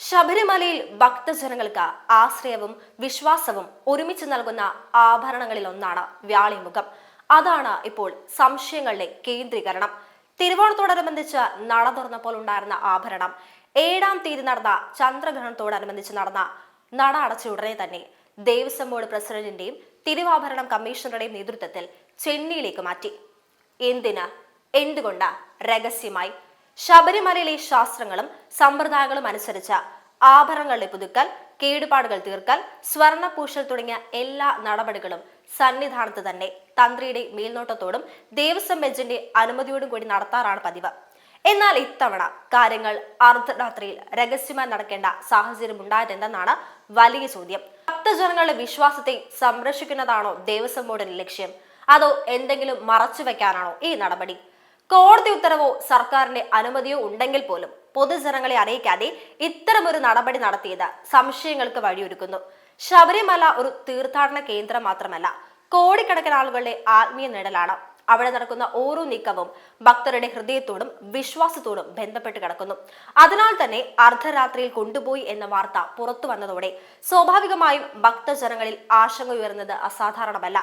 ശബരിമലയിൽ ഭക്തജനങ്ങൾക്ക് ആശ്രയവും വിശ്വാസവും ഒരുമിച്ച് നൽകുന്ന ആഭരണങ്ങളിൽ ഒന്നാണ് വ്യാളിമുഖം. അതാണ് ഇപ്പോൾ സംശയങ്ങളുടെ കേന്ദ്രീകരണം. തിരുവോണത്തോടനുബന്ധിച്ച് നട തുറന്നപ്പോൾ ഉണ്ടായിരുന്ന ആഭരണം ഏഴാം തീയതി നടന്ന ചന്ദ്രഗ്രഹണത്തോടനുബന്ധിച്ച് നടന്ന നട അടച്ച ഉടനെ തന്നെ ദേവസ്വം ബോർഡ് പ്രസിഡന്റിന്റെയും തിരുവാഭരണം കമ്മീഷണറുടെയും നേതൃത്വത്തിൽ ചെന്നൈയിലേക്ക് മാറ്റി. എന്തിന്? എന്തുകൊണ്ട്? രഹസ്യമായി. ശബരിമലയിലെ ശാസ്ത്രങ്ങളും സമ്പ്രദായങ്ങളും അനുസരിച്ച ആഭരണങ്ങളുടെ പുതുക്കൽ കേടുപാടുകൾ തീർക്കൽ സ്വർണപൂശൽ തുടങ്ങിയ എല്ലാ നടപടികളും സന്നിധാനത്ത് തന്നെ തന്ത്രിയുടെ മേൽനോട്ടത്തോടും ദേവസ്വം ബെഞ്ചിന്റെ അനുമതിയോടും കൂടി നടത്താറാണ് പതിവ്. എന്നാൽ ഇത്തവണ കാര്യങ്ങൾ അർദ്ധരാത്രിയിൽ രഹസ്യമായി നടക്കേണ്ട സാഹചര്യം ഉണ്ടായതെന്തെന്നാണ് വലിയ ചോദ്യം. ഭക്തജനങ്ങളുടെ വിശ്വാസത്തെ സംരക്ഷിക്കുന്നതാണോ ദേവസ്വം ബോർഡിന്റെ ലക്ഷ്യം? അതോ എന്തെങ്കിലും മറച്ചു വെക്കാനാണോ ഈ നടപടി? കോടതി ഉത്തരവോ സർക്കാരിന്റെ അനുമതിയോ ഉണ്ടെങ്കിൽ പോലും പൊതുജനങ്ങളെ അറിയിക്കാതെ ഇത്തരമൊരു നടപടി നടത്തിയത് സംശയങ്ങൾക്ക് വഴിയൊരുക്കുന്നു. ശബരിമല ഒരു തീർത്ഥാടന കേന്ദ്രം മാത്രമല്ല കോടിക്കണക്കിന് ആളുകളുടെ ആത്മീയ നേടലാണ് അവിടെ നടക്കുന്ന ഓരോ നീക്കവും ഭക്തരുടെ ഹൃദയത്തോടും വിശ്വാസത്തോടും ബന്ധപ്പെട്ട് കിടക്കുന്നു. അതിനാൽ തന്നെ അർദ്ധരാത്രിയിൽ കൊണ്ടുപോയി എന്ന വാർത്ത പുറത്തു വന്നതോടെ സ്വാഭാവികമായും ഭക്തജനങ്ങളിൽ ആശങ്ക ഉയർന്നത് അസാധാരണമല്ല.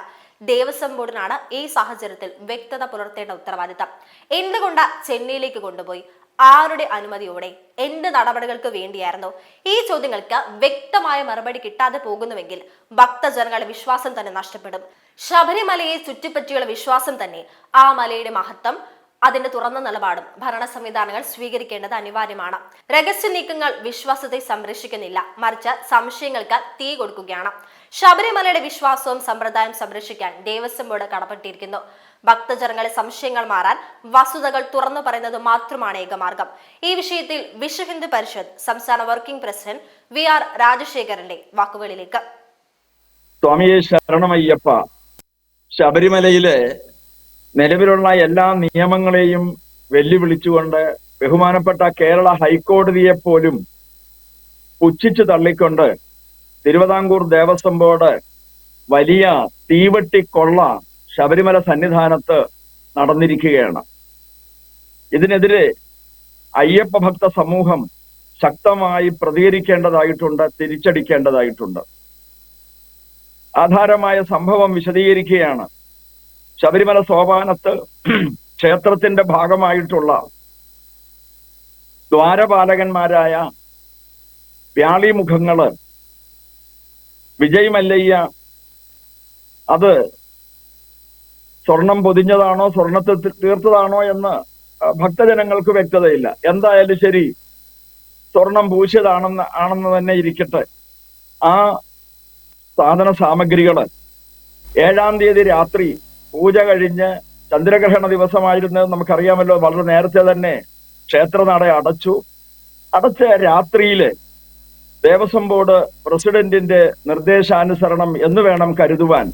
ദേവസ്വം ബോർഡിനാണ് ഈ സാഹചര്യത്തിൽ വ്യക്തത പുലർത്തേണ്ട ഉത്തരവാദിത്തം. എന്തുകൊണ്ട് ചെന്നൈയിലേക്ക് കൊണ്ടുപോയി? ആരുടെ അനുമതിയോടെ? എന്ത് നടപടികൾക്ക് വേണ്ടിയായിരുന്നു? ഈ ചോദ്യങ്ങൾക്ക് വ്യക്തമായ മറുപടി കിട്ടാതെ പോകുന്നുവെങ്കിൽ ഭക്തജനങ്ങളുടെ വിശ്വാസം തന്നെ നഷ്ടപ്പെടും. ശബരിമലയെ ചുറ്റിപ്പറ്റിയുള്ള വിശ്വാസം തന്നെ ആ മലയുടെ മഹത്വം അതിന്റെ തുറന്ന നിലപാടും ഭരണ സംവിധാനങ്ങൾ സ്വീകരിക്കേണ്ടത് അനിവാര്യമാണ്. രഹസ്യ നീക്കങ്ങൾ വിശ്വാസത്തെ സംരക്ഷിക്കുന്നില്ല. മറിച്ച് സംശയങ്ങൾക്ക് തീ കൊടുക്കുകയാണ്. ശബരിമലയുടെ വിശ്വാസവും സമ്പ്രദായം സംരക്ഷിക്കാൻ ദേവസ്വം ബോർഡ് കടപ്പെട്ടിരിക്കുന്നു. ഭക്തജനങ്ങളെ സംശയങ്ങൾ മാറാൻ വസ്തുതകൾ തുറന്നു പറയുന്നത് മാത്രമാണ് ഏകമാർഗം. ഈ വിഷയത്തിൽ വിശ്വ ഹിന്ദു പരിഷത്ത് സംസ്ഥാന വർക്കിംഗ് പ്രസിഡന്റ് വി ആർ രാജശേഖരന്റെ വാക്കുകളിലേക്ക് സ്വാമിയെ ശരണമയ്യപ്പ ശബരിമലയിലെ നിലവിലുള്ള എല്ലാ നിയമങ്ങളെയും വെല്ലുവിളിച്ചുകൊണ്ട് ബഹുമാനപ്പെട്ട കേരള ഹൈക്കോടതിയെ പോലും പുച്ഛിച്ചു തള്ളിക്കൊണ്ട് തിരുവിതാംകൂർ ദേവസ്വം ബോർഡ് വലിയ തീവട്ടിക്കൊള്ള ശബരിമല സന്നിധാനത്ത് നടന്നിരിക്കുകയാണ്. ഇതിനെതിരെ അയ്യപ്പ ഭക്ത സമൂഹം ശക്തമായി പ്രതികരിക്കേണ്ടതായിട്ടുണ്ട് തിരിച്ചടിക്കേണ്ടതായിട്ടുണ്ട്. ആധാരമായ സംഭവം വിശദീകരിക്കുകയാണ്. ശബരിമല സോപാനത്ത് ക്ഷേത്രത്തിന്റെ ഭാഗമായിട്ടുള്ള ദ്വാരപാലകന്മാരായ വ്യാളിമുഖങ്ങൾ വിജയ് മല്ലയ്യ അത് സ്വർണം പൊതിഞ്ഞതാണോ സ്വർണത്തിൽ തീർത്തതാണോ എന്ന് ഭക്തജനങ്ങൾക്ക് വ്യക്തതയില്ല. എന്തായാലും ശരി സ്വർണം പൂശിയതാണെന്ന് ആണെന്ന് തന്നെ ഇരിക്കട്ടെ. ആ സാധന സാമഗ്രികൾ ഏഴാം തീയതി രാത്രി പൂജ കഴിഞ്ഞ് ചന്ദ്രഗ്രഹണ ദിവസമായിരുന്നത് നമുക്കറിയാമല്ലോ വളരെ നേരത്തെ തന്നെ ക്ഷേത്രനട അടച്ചു. അടച്ച രാത്രിയിൽ ദേവസ്വം ബോർഡ് പ്രസിഡന്റിന്റെ നിർദ്ദേശാനുസരണം എന്ന് വേണം കരുതുവാൻ.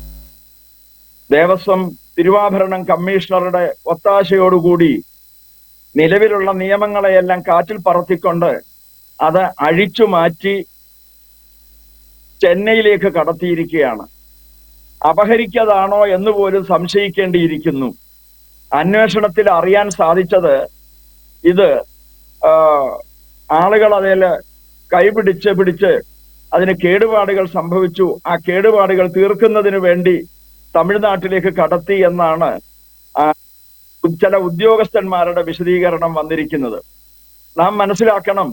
ദേവസ്വം തിരുവാഭരണം കമ്മീഷണറുടെ ഒത്താശയോടുകൂടി നിലവിലുള്ള നിയമങ്ങളെയെല്ലാം കാറ്റിൽ പറത്തിക്കൊണ്ട് അത് അഴിച്ചു മാറ്റി ചെന്നൈയിലേക്ക് കടത്തിയിരിക്കുകയാണ്. അപഹരിക്കതാണോ എന്ന് പോലും സംശയിക്കേണ്ടിയിരിക്കുന്നു. അന്വേഷണത്തിൽ അറിയാൻ സാധിച്ചത് ഇത് ആളുകൾ അതിൽ കൈപിടിച്ച് പിടിച്ച് അതിന് കേടുപാടുകൾ സംഭവിച്ചു. ആ കേടുപാടുകൾ തീർക്കുന്നതിന് വേണ്ടി തമിഴ്നാട്ടിലേക്ക് കടത്തി എന്നാണ് ചില ഉദ്യോഗസ്ഥന്മാരുടെ വിശദീകരണം വന്നിരിക്കുന്നത്. നാം മനസ്സിലാക്കണം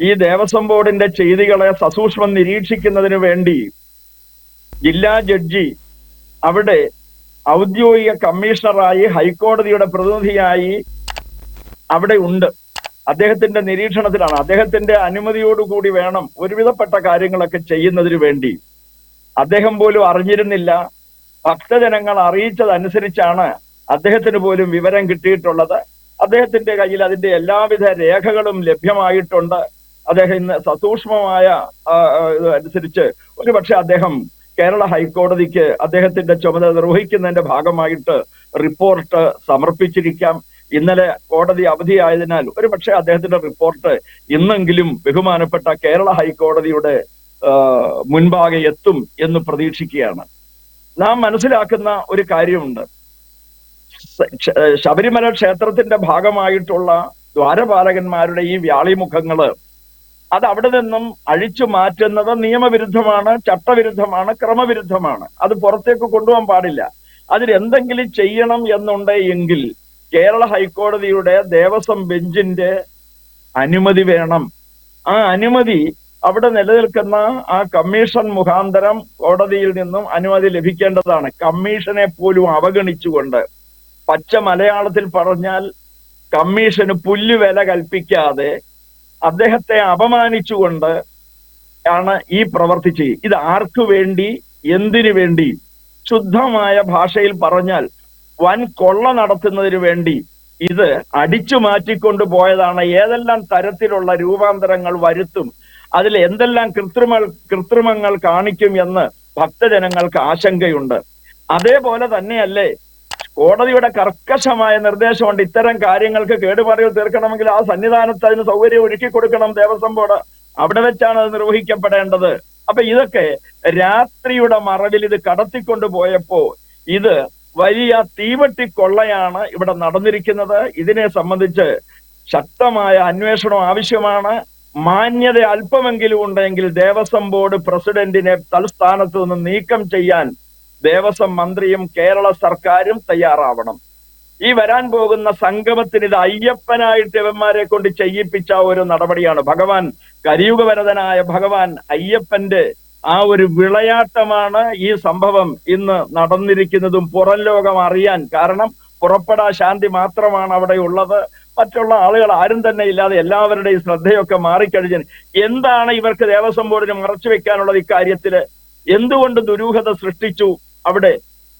ഈ ദേവസ്വം ബോർഡിന്റെ ചെയ്തികളെ സസൂക്ഷ്മം നിരീക്ഷിക്കുന്നതിന് വേണ്ടി ജില്ലാ ജഡ്ജി അവിടെ ഔദ്യോഗിക കമ്മീഷണറായി ഹൈക്കോടതിയുടെ പ്രതിനിധിയായി അവിടെ ഉണ്ട്. അദ്ദേഹത്തിന്റെ നിരീക്ഷണത്തിലാണ്. അദ്ദേഹത്തിന്റെ അനുമതിയോടുകൂടി വേണം ഒരുവിധപ്പെട്ട കാര്യങ്ങളൊക്കെ ചെയ്യുന്നതിന് വേണ്ടി. അദ്ദേഹം പോലും അറിഞ്ഞിരുന്നില്ല. ഭക്തജനങ്ങൾ അറിയിച്ചതനുസരിച്ചാണ് അദ്ദേഹത്തിന് പോലും വിവരം കിട്ടിയിട്ടുള്ളത്. അദ്ദേഹത്തിന്റെ കയ്യിൽ അതിന്റെ എല്ലാവിധ രേഖകളും ലഭ്യമായിട്ടുണ്ട്. അദ്ദേഹം ഇന്ന് സസൂക്ഷ്മമായ അനുസരിച്ച് ഒരുപക്ഷെ അദ്ദേഹം കേരള ഹൈക്കോടതിക്ക് അദ്ദേഹത്തിന്റെ ചുമതല നിർവഹിക്കുന്നതിന്റെ ഭാഗമായിട്ട് റിപ്പോർട്ട് സമർപ്പിച്ചിരിക്കാം. ഇന്നലെ കോടതി അവധിയായതിനാൽ ഒരുപക്ഷെ അദ്ദേഹത്തിന്റെ റിപ്പോർട്ട് ഇന്നെങ്കിലും ബഹുമാനപ്പെട്ട കേരള ഹൈക്കോടതിയുടെ മുൻപാകെ എത്തും എന്ന് പ്രതീക്ഷിക്കുകയാണ്. നാം മനസ്സിലാക്കുന്ന ഒരു കാര്യമുണ്ട്. ശബരിമല ക്ഷേത്രത്തിന്റെ ഭാഗമായിട്ടുള്ള ദ്വാരപാലകന്മാരുടെ ഈ വ്യാളിമുഖങ്ങൾ അത് അവിടെ നിന്നും അഴിച്ചു മാറ്റുന്നത് നിയമവിരുദ്ധമാണ് ചട്ടവിരുദ്ധമാണ് ക്രമവിരുദ്ധമാണ്. അത് പുറത്തേക്ക് കൊണ്ടുപോകാൻ പാടില്ല. അതിലെന്തെങ്കിലും ചെയ്യണം എന്നുണ്ടെങ്കിൽ കേരള ഹൈക്കോടതിയുടെ ദേവസ്വം ബെഞ്ചിന്റെ അനുമതി വേണം. ആ അനുമതി അവിടെ നിലനിൽക്കുന്ന ആ കമ്മീഷൻ മുഖാന്തരം കോടതിയിൽ നിന്നും അനുമതി ലഭിക്കേണ്ടതാണ്. കമ്മീഷനെ പോലും അവഗണിച്ചുകൊണ്ട്. പച്ച മലയാളത്തിൽ പറഞ്ഞാൽ കമ്മീഷന് പുല്ലുവില കൽപ്പിക്കാതെ അദ്ദേഹത്തെ അപമാനിച്ചുകൊണ്ട് ആണ് ഈ പ്രവർത്തി ചെയ്യുക ഇത് ആർക്കു വേണ്ടി എന്തിനു വേണ്ടി? ശുദ്ധമായ ഭാഷയിൽ പറഞ്ഞാൽ വൻ കൊള്ള നടത്തുന്നതിന് വേണ്ടി ഇത് അടിച്ചു മാറ്റിക്കൊണ്ട് പോയതാണ്. ഏതെല്ലാം തരത്തിലുള്ള രൂപാന്തരങ്ങൾ വരുത്തും അതിൽ എന്തെല്ലാം കൃത്രിമ കൃത്രിമങ്ങൾ കാണിക്കും എന്ന് ഭക്തജനങ്ങൾക്ക് ആശങ്കയുണ്ട്. അതേപോലെ തന്നെയല്ലേ കോടതിയുടെ കർക്കശമായ നിർദ്ദേശമുണ്ട് ഇത്തരം കാര്യങ്ങൾക്ക് കേടുപാടുകൾ തീർക്കണമെങ്കിൽ ആ സന്നിധാനത്ത് അതിന് സൗകര്യം ഒരുക്കി കൊടുക്കണം ദേവസ്വം ബോർഡ്. അവിടെ വെച്ചാണ് അത് നിർവഹിക്കപ്പെടേണ്ടത്. അപ്പൊ ഇതൊക്കെ രാത്രിയുടെ മറവിൽ ഇത് കടത്തിക്കൊണ്ടു പോയപ്പോ ഇത് വലിയ തീവട്ടി കൊള്ളയാണ് ഇവിടെ നടന്നിരിക്കുന്നത്. ഇതിനെ സംബന്ധിച്ച് ശക്തമായ അന്വേഷണം ആവശ്യമാണ്. മാന്യത അല്പമെങ്കിലും ഉണ്ടെങ്കിൽ ദേവസ്വം ബോർഡ് പ്രസിഡന്റിനെ തൽസ്ഥാനത്ത് നിന്ന് നീക്കം ചെയ്യാൻ ദേവസ്വം മന്ത്രിയും കേരള സർക്കാരും തയ്യാറാവണം. ഈ വരാൻ പോകുന്ന സംഗമത്തിന് ഇത് അയ്യപ്പനായിട്ട് ഇവന്മാരെ കൊണ്ട് ചെയ്യിപ്പിച്ച ഒരു നടപടിയാണ്. ഭഗവാൻ കരിയുഗവരതനായ ഭഗവാൻ അയ്യപ്പന്റെ ആ ഒരു വിളയാട്ടമാണ് ഈ സംഭവം ഇന്ന് നടന്നിരിക്കുന്നതും പുറം ലോകം അറിയാൻ. കാരണം പുറപ്പെടാ ശാന്തി മാത്രമാണ് അവിടെ ഉള്ളത്. മറ്റുള്ള ആളുകൾ ആരും തന്നെ ഇല്ലാതെ എല്ലാവരുടെയും ശ്രദ്ധയൊക്കെ മാറിക്കഴിഞ്ഞു എന്താണ് ഇവർക്ക് ദേവസ്വം ബോർഡിന് മറച്ചു വെക്കാനുള്ളത് ഇക്കാര്യത്തിൽ? എന്തുകൊണ്ട് ദുരൂഹത സൃഷ്ടിച്ചു അവിടെ?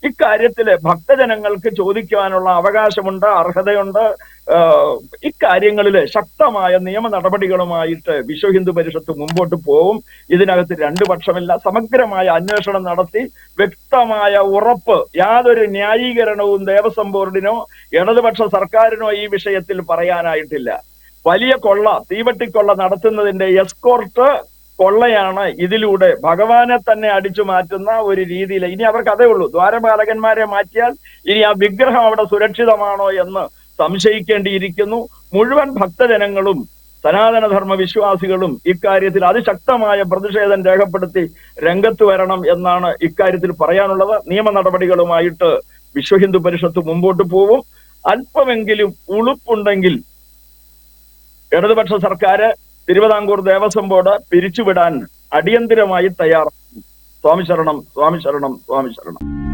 ഇക്കാര്യത്തിൽ ഭക്തജനങ്ങൾക്ക് ചോദിക്കുവാനുള്ള അവകാശമുണ്ട് അർഹതയുണ്ട്. ഇക്കാര്യങ്ങളിൽ ശക്തമായ നിയമ നടപടികളുമായിട്ട് വിശ്വ ഹിന്ദു പരിഷത്ത് മുമ്പോട്ട് പോവും. ഇതിനകത്ത് രണ്ടു പക്ഷമില്ല. സമഗ്രമായ അന്വേഷണം നടത്തി വ്യക്തമായ ഉറപ്പ് യാതൊരു ന്യായീകരണവും ദേവസ്വം ബോർഡിനോ ഇടതുപക്ഷ സർക്കാരിനോ ഈ വിഷയത്തിൽ പറയാനായിട്ടില്ല. വലിയ കൊള്ള തീവട്ടിക്കൊള്ള നടത്തുന്നതിന്റെ എസ്കോർട്ട് കൊള്ളയാണ് ഇതിലൂടെ ഭഗവാനെ തന്നെ അടിച്ചു മാറ്റുന്ന ഒരു രീതിയിൽ ഇനി അവർക്ക് അതേ ഉള്ളൂ ദ്വാരപാലകന്മാരെ മാറ്റിയാൽ ഇനി ആ വിഗ്രഹം അവിടെ സുരക്ഷിതമാണോ എന്ന് സംശയിക്കേണ്ടിയിരിക്കുന്നു. മുഴുവൻ ഭക്തജനങ്ങളും സനാതനധർമ്മ വിശ്വാസികളും ഇക്കാര്യത്തിൽ അതിശക്തമായ പ്രതിഷേധം രേഖപ്പെടുത്തി രംഗത്ത് വരണം എന്നാണ് ഇക്കാര്യത്തിൽ പറയാനുള്ളത്. നിയമ നടപടികളുമായിട്ട് വിശ്വ ഹിന്ദു പരിഷത്ത് മുമ്പോട്ട് പോവും. അല്പമെങ്കിലും ഉളുപ്പുണ്ടെങ്കിൽ ഇടതുപക്ഷ സർക്കാര് തിരുവിതാംകൂർ ദേവസ്വം ബോർഡ് പിരിച്ചുവിടാൻ അടിയന്തിരമായി തയ്യാറാണ്. സ്വാമി ശരണം സ്വാമി ശരണം സ്വാമി ശരണം.